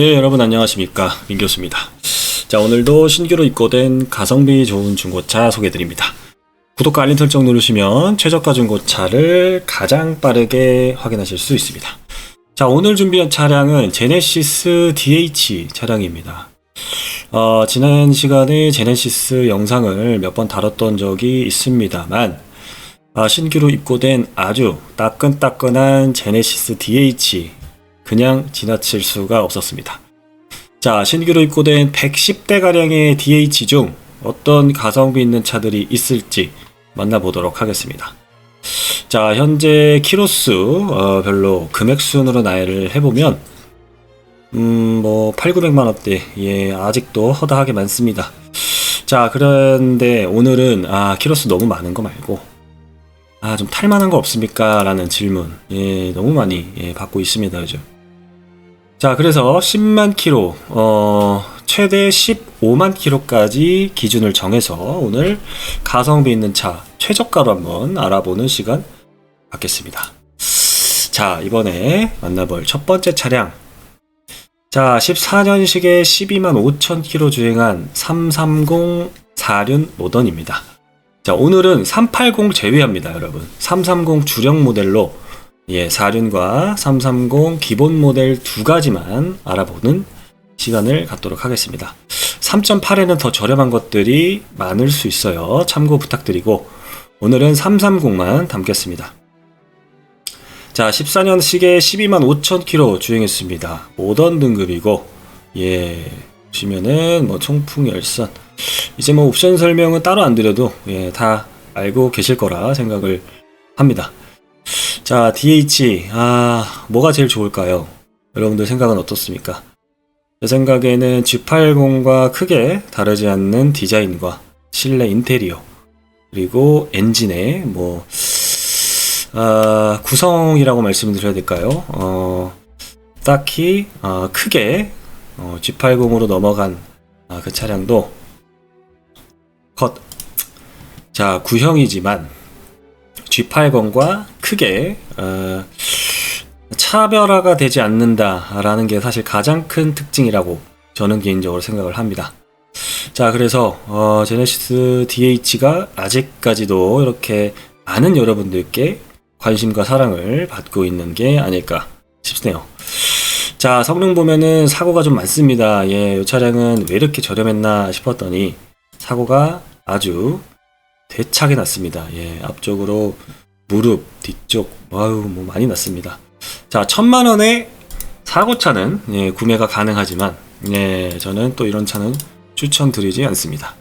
네, 여러분 안녕하십니까. 민교수입니다. 자, 오늘도 신규로 입고된 가성비 좋은 중고차 소개 드립니다. 구독과 알림 설정 누르시면 최저가 중고차를 가장 빠르게 확인하실 수 있습니다. 자, 오늘 준비한 차량은 제네시스 DH 차량입니다. 어, 지난 시간에 제네시스 영상을 몇 번 다뤘던 적이 있습니다만, 아, 신규로 입고된 아주 따끈따끈한 제네시스 DH 그냥 지나칠 수가 없었습니다. 자, 신규로 입고된 110대가량의 DH 중 어떤 가성비 있는 차들이 있을지 만나보도록 하겠습니다. 자, 현재 키로수 어, 별로 금액 순으로 나열을 해보면 음, 뭐 8, 900만 원대 예, 아직도 허다하게 많습니다. 자, 그런데 오늘은 아, 키로수 너무 많은 거 말고 아, 좀 탈만한 거 없습니까? 라는 질문 예, 너무 많이 예, 받고 있습니다, 요즘. 자, 그래서 10만 킬로, 어, 최대 15만 킬로까지 기준을 정해서 오늘 가성비 있는 차 최저가로 한번 알아보는 시간 갖겠습니다. 자, 이번에 만나볼 첫 번째 차량. 자, 14년식에 12만 5천 킬로 주행한 330 4륜 모던입니다. 자, 오늘은 380 제외합니다, 여러분. 330 주력 모델로 예, 4륜과 330 기본 모델 두 가지만 알아보는 시간을 갖도록 하겠습니다. 3.8에는 더 저렴한 것들이 많을 수 있어요. 참고 부탁드리고 오늘은 330만 담겠습니다. 자, 14년식에 12만 5천 킬로 주행했습니다. 모던 등급이고 예, 보시면은 뭐 총풍 열선 이제 뭐 옵션 설명은 따로 안 드려도 예, 다 알고 계실 거라 생각을 합니다. 자, DH, 아, 뭐가 제일 좋을까요? 여러분들 생각은 어떻습니까? 제 생각에는 G80과 크게 다르지 않는 디자인과 실내 인테리어, 그리고 엔진의 뭐, 아, 구성이라고 말씀드려야 될까요? 어, 딱히, 어, 크게, 어, G80으로 넘어간 아, 그 차량도 컷. 자, 구형이지만, G80과 크게 어, 차별화가 되지 않는다라는 게 사실 가장 큰 특징이라고 저는 개인적으로 생각을 합니다. 자, 그래서 어, 제네시스 DH가 아직까지도 이렇게 많은 여러분들께 관심과 사랑을 받고 있는 게 아닐까 싶네요. 자, 성능 보면은 사고가 좀 많습니다. 예, 이 차량은 왜 이렇게 저렴했나 싶었더니 사고가 아주 대차게 났습니다. 예, 앞쪽으로 무릎, 뒤쪽, 와우, 뭐 많이 났습니다. 자, 천만 원의 사고차는 예, 구매가 가능하지만, 예, 저는 또 이런 차는 추천드리지 않습니다.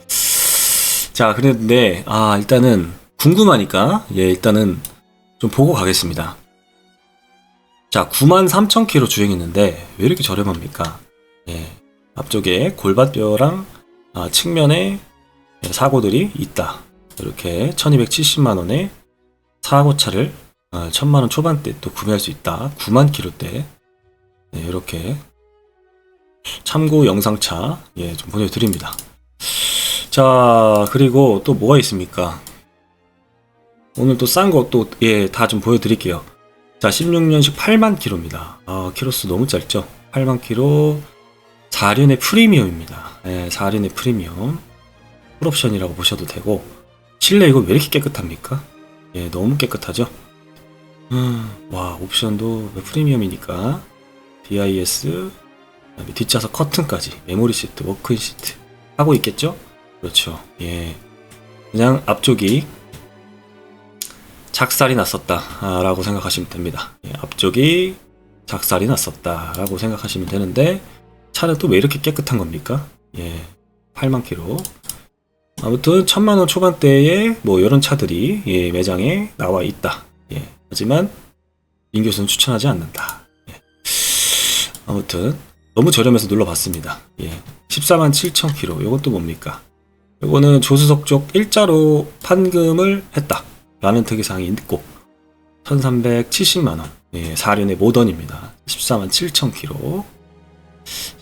자, 그런데, 아, 일단은 궁금하니까, 예, 일단은 좀 보고 가겠습니다. 자, 9만 3천 킬로 주행했는데, 왜 이렇게 저렴합니까? 예, 앞쪽에 골반뼈랑 아, 측면에 사고들이 있다. 이렇게 1270만 원에 사고차를 1000만 원 초반대 또 구매할 수 있다. 9만 킬로대. 네, 이렇게 참고 영상차 예, 좀 보내드립니다. 자, 그리고 또 뭐가 있습니까? 오늘 또 싼 거 또 예, 다 좀 보여드릴게요. 자, 16년식 8만 킬로입니다. 아, 키로수 너무 짧죠? 8만 킬로 4륜의 프리미엄입니다. 예, 4륜의 프리미엄. 풀옵션이라고 보셔도 되고 실내 이거 왜 이렇게 깨끗합니까? 예, 너무 깨끗하죠? 음, 와, 옵션도 프리미엄이니까 DIS 뒷좌석 커튼까지 메모리 시트, 워크인 시트 하고 있겠죠? 그렇죠. 예. 그냥 앞쪽이 작살이 났었다라고 생각하시면 됩니다. 예, 앞쪽이 작살이 났었다라고 생각하시면 되는데 차는 또 왜 이렇게 깨끗한 겁니까? 예. 8만 킬로 아무튼 천만 원 초반대에 뭐 이런 차들이 예, 매장에 나와 있다. 예, 하지만 민 교수는 추천하지 않는다. 예. 아무튼 너무 저렴해서 눌러봤습니다. 예, 14만 7천 킬로. 이건 또 뭡니까? 이거는 조수석 쪽 일자로 판금을 했다 라는 특이사항이 있고 1,370만 원. 예, 4륜의 모던입니다. 14만 7천 킬로.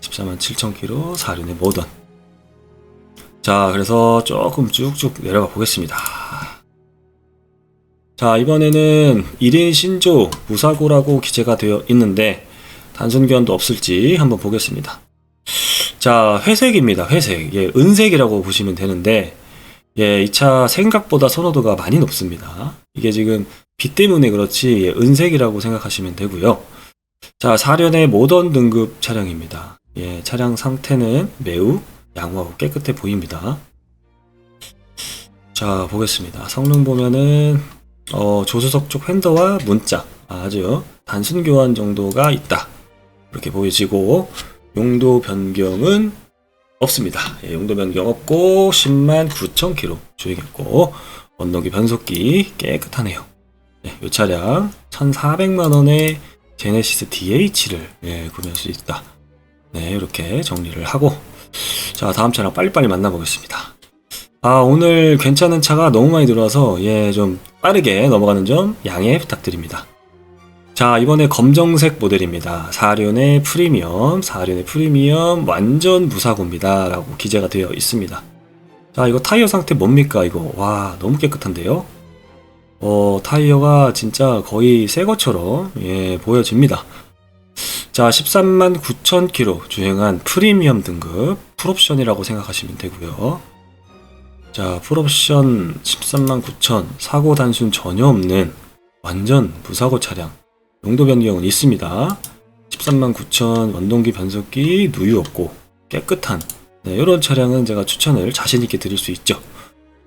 14만 7천 킬로 4륜의 모던. 자, 그래서 조금 쭉쭉 내려가 보겠습니다. 자, 이번에는 1인 신조 무사고라고 기재가 되어 있는데, 단순 교환도 없을지 한번 보겠습니다. 자, 회색입니다. 회색. 예, 은색이라고 보시면 되는데, 예, 이 차 생각보다 선호도가 많이 높습니다. 이게 지금 빛 때문에 그렇지, 예, 은색이라고 생각하시면 되고요. 자, 4련의 모던 등급 차량입니다. 예, 차량 상태는 매우 양호하고 깨끗해 보입니다. 자, 보겠습니다. 성능 보면은, 어, 조수석 쪽 핸더와 문자, 아주 단순 교환 정도가 있다. 이렇게 보여지고, 용도 변경은 없습니다. 예, 용도 변경 없고 10만 9천 킬로 주행했고 원동기 변속기 깨끗하네요. 예, 이 차량 1,400만 원에 제네시스 DH를 예, 구매할 수 있다. 네, 이렇게 정리를 하고 자 다음 차량 빨리빨리 만나보겠습니다. 아 오늘 괜찮은 차가 너무 많이 들어와서 예 좀 빠르게 넘어가는 점 양해 부탁드립니다. 자, 이번에 검정색 모델입니다. 4륜의 프리미엄, 4륜의 프리미엄 완전 무사고입니다. 라고 기재가 되어 있습니다. 자, 이거 타이어 상태 뭡니까, 이거? 와, 너무 깨끗한데요? 어, 타이어가 진짜 거의 새 것처럼, 예, 보여집니다. 자, 13만 9천 킬로 주행한 프리미엄 등급, 풀옵션이라고 생각하시면 되고요. 자, 풀옵션 13만 9천, 사고 단순 전혀 없는 완전 무사고 차량. 용도 변경은 있습니다. 13만 9천 원동기 변속기 누유 없고 깨끗한 네, 이런 차량은 제가 추천을 자신 있게 드릴 수 있죠.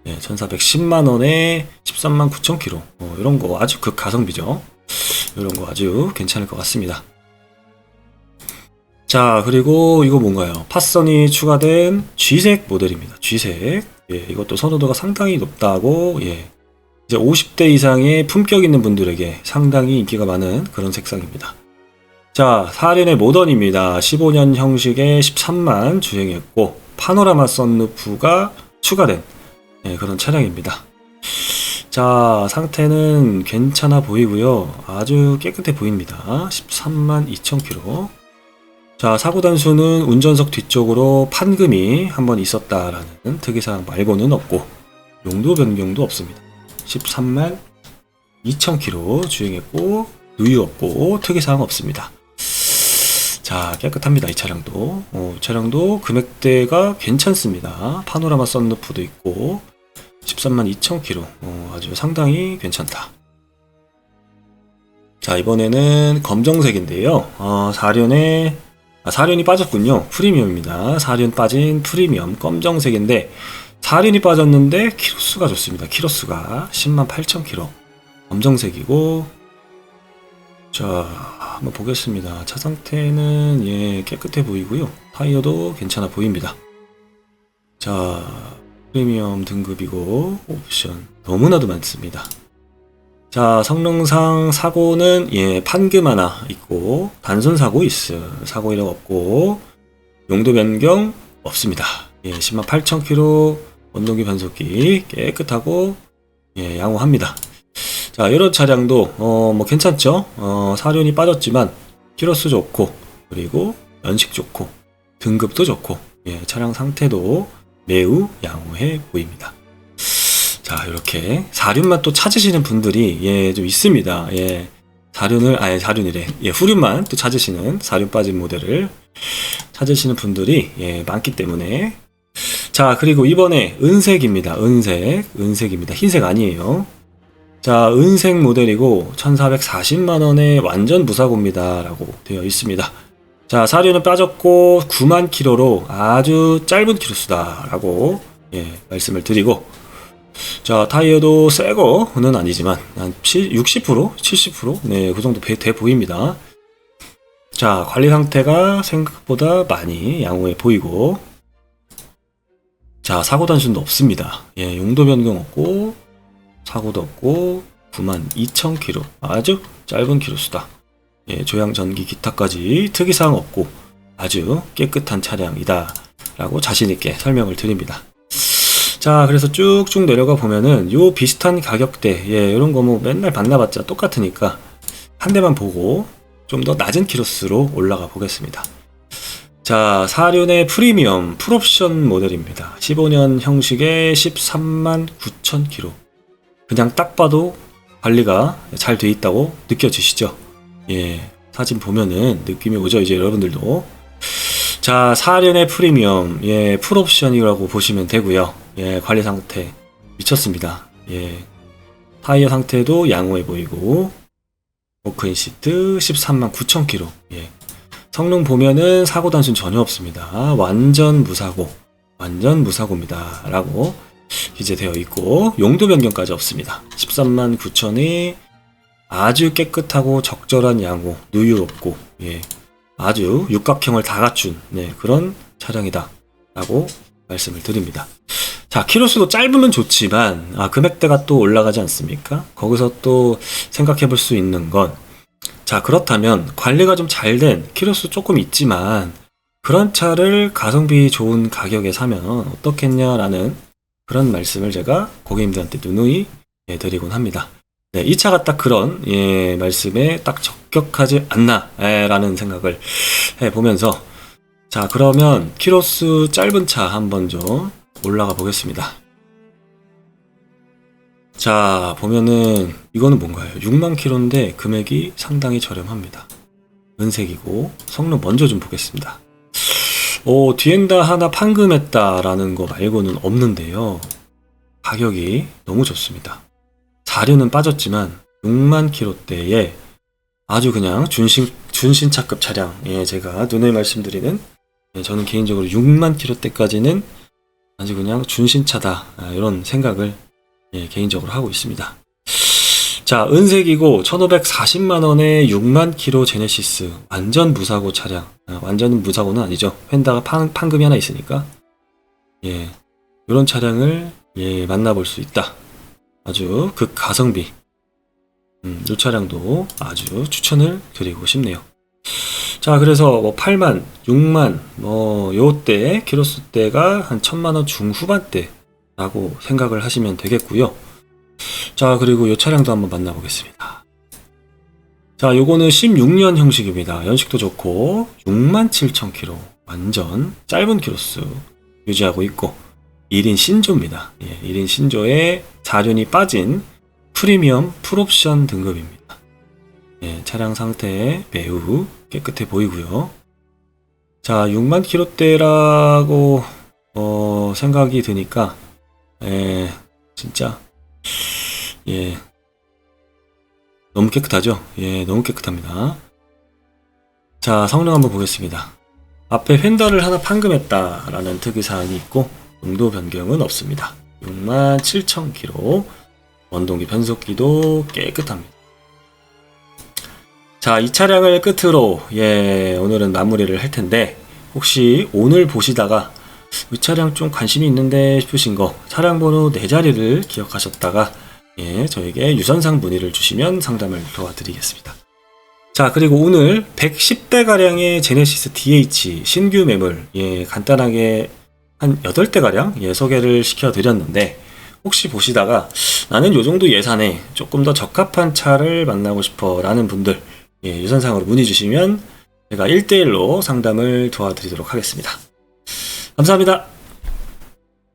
네, 1,410만 원에 13만 9천 킬로 어, 이런 거 아주 극 가성비죠. 이런 거 아주 괜찮을 것 같습니다. 자 그리고 이거 뭔가요? 팟선이 추가된 G색 모델입니다. G색 예, 이것도 선호도가 상당히 높다고 예, 이제 50대 이상의 품격 있는 분들에게 상당히 인기가 많은 그런 색상입니다. 자, 4륜의 모던입니다. 15년 형식의 13만 주행했고 파노라마 썬루프가 추가된 네, 그런 차량입니다. 자, 상태는 괜찮아 보이고요. 아주 깨끗해 보입니다. 13만 2천0 k 자, 사고 단수는 운전석 뒤쪽으로 판금이 한번 있었다라는 특이사항 말고는 없고 용도 변경도 없습니다. 13만 2,000km 주행했고 누유 없고 특이사항 없습니다. 자 깨끗합니다 이 차량도. 어, 이 차량도 금액대가 괜찮습니다. 파노라마 썬루프도 있고 13만 2,000km 어, 아주 상당히 괜찮다. 자 이번에는 검정색인데요. 어, 4륜에 아, 4륜이 빠졌군요 프리미엄입니다 4륜 빠진 프리미엄 검정색인데 4륜이 빠졌는데 키로수가 좋습니다. 키로수가 10만 8천 키로. 검정색이고 자 한번 보겠습니다. 차 상태는 예 깨끗해 보이고요. 타이어도 괜찮아 보입니다. 자 프리미엄 등급이고 옵션 너무나도 많습니다. 자 성능상 사고는 예 판금 하나 있고 단순 사고 있어 사고 이력 없고 용도 변경 없습니다. 예 10만 8천 킬로 원동기 변속기 깨끗하고 예, 양호합니다. 자, 이런 차량도 어, 뭐 괜찮죠? 어, 사륜이 빠졌지만 키로수 좋고 그리고 연식 좋고 등급도 좋고 예, 차량 상태도 매우 양호해 보입니다. 자, 이렇게 사륜만 또 찾으시는 분들이 예, 좀 있습니다. 예. 사륜을 아예 사륜이래. 예, 후륜만 또 찾으시는 사륜 빠진 모델을 찾으시는 분들이 예, 많기 때문에 자, 그리고 이번에 은색입니다. 은색. 은색입니다. 흰색 아니에요. 자, 은색 모델이고 1440만원에 완전 무사고입니다. 라고 되어 있습니다. 자, 사료는 빠졌고 9만 킬로로 아주 짧은 키로수다. 라고 예, 말씀을 드리고 자, 타이어도 새 거는 아니지만 한 60%? 70%? 네, 그 정도 돼 보입니다. 자, 관리 상태가 생각보다 많이 양호해 보이고 자, 사고 단순도 없습니다. 예, 용도 변경 없고, 사고도 없고, 9만 2천 킬로. 아주 짧은 키로수다. 예, 조향 전기 기타까지 특이사항 없고, 아주 깨끗한 차량이다. 라고 자신있게 설명을 드립니다. 자, 그래서 쭉쭉 내려가 보면은, 요 비슷한 가격대, 예, 이런 거 뭐 맨날 만나봤자 똑같으니까, 한 대만 보고, 좀 더 낮은 키로수로 올라가 보겠습니다. 자, 4륜의 프리미엄 풀옵션 모델입니다. 15년 형식의 13만 9천 킬로. 그냥 딱 봐도 관리가 잘 돼 있다고 느껴지시죠? 예. 사진 보면은 느낌이 오죠 이제 여러분들도 자 4년의 프리미엄 예 풀옵션이라고 보시면 되고요 예 관리 상태 미쳤습니다. 예. 타이어 상태도 양호해 보이고 워크인 시트 13만 9천 킬로. 예. 성능 보면은 사고 단순 전혀 없습니다. 완전 무사고 완전 무사고입니다. 라고 기재되어 있고 용도 변경까지 없습니다. 13만 9천이 아주 깨끗하고 적절한 양호 누유 없고 예. 아주 육각형을 다 갖춘 네, 그런 차량이다. 라고 말씀을 드립니다 자 키로수도 짧으면 좋지만 아 금액대가 또 올라가지 않습니까 거기서 또 생각해 볼 수 있는 건 자 그렇다면 관리가 좀 잘 된 키로수 조금 있지만 그런 차를 가성비 좋은 가격에 사면 어떻겠냐라는 그런 말씀을 제가 고객님들한테 누누이 예, 드리곤 합니다. 네, 이 차가 딱 그런 예, 말씀에 딱 적격하지 않나라는 생각을 해 보면서 자 그러면 키로수 짧은 차 한번 좀 올라가 보겠습니다. 자 보면은 이거는 뭔가요? 6만 킬로인데 금액이 상당히 저렴합니다. 은색이고 성능 먼저 좀 보겠습니다. 오 뒤엔다 하나 판금했다라는 거 말고는 없는데요. 가격이 너무 좋습니다. 사료는 빠졌지만 6만 킬로대에 아주 그냥 준신 준신차급 차량 예 제가 눈에 말씀드리는 예, 저는 개인적으로 6만 킬로대까지는 아주 그냥 준신차다 아, 이런 생각을 예, 개인적으로 하고 있습니다. 자 은색이고 1,540만 원에 6만 킬로 제네시스 완전 무사고 차량. 아, 완전 무사고는 아니죠. 펜다가 판, 판금이 하나 있으니까. 예 이런 차량을 예 만나볼 수 있다. 아주 극 가성비. 음, 이 차량도 아주 추천을 드리고 싶네요. 자, 그래서 뭐 8만, 6만, 뭐 요때 키로수대가 한 1000만 원 중후반대라고 생각을 하시면 되겠고요. 자, 그리고 이 차량도 한번 만나보겠습니다. 자, 요거는 16년 형식입니다. 연식도 좋고 6만 7천 킬로 완전 짧은 키로수 유지하고 있고 1인 신조입니다. 예, 1인 신조에 4륜이 빠진 프리미엄 풀옵션 등급입니다. 예, 차량 상태 매우 깨끗해 보이고요. 자, 6만 킬로대라고 어, 생각이 드니까 예, 진짜 예 너무 깨끗하죠? 예, 너무 깨끗합니다. 자, 성능 한번 보겠습니다. 앞에 휀더를 하나 판금했다라는 특이사항이 있고 용도 변경은 없습니다. 6만 7천 킬로 원동기 변속기도 깨끗합니다. 자, 이 차량을 끝으로 예, 오늘은 마무리를 할 텐데 혹시 오늘 보시다가 이 차량 좀 관심이 있는데 싶으신 거 차량 번호 네 자리를 기억하셨다가 예, 저에게 유선상 문의를 주시면 상담을 도와드리겠습니다. 자, 그리고 오늘 110대 가량의 제네시스 DH 신규 매물 예, 간단하게 한 8대 가량 예, 소개를 시켜 드렸는데 혹시 보시다가 나는 요 정도 예산에 조금 더 적합한 차를 만나고 싶어 라는 분들 예, 유선상으로 문의 주시면 제가 1대1로 상담을 도와드리도록 하겠습니다. 감사합니다.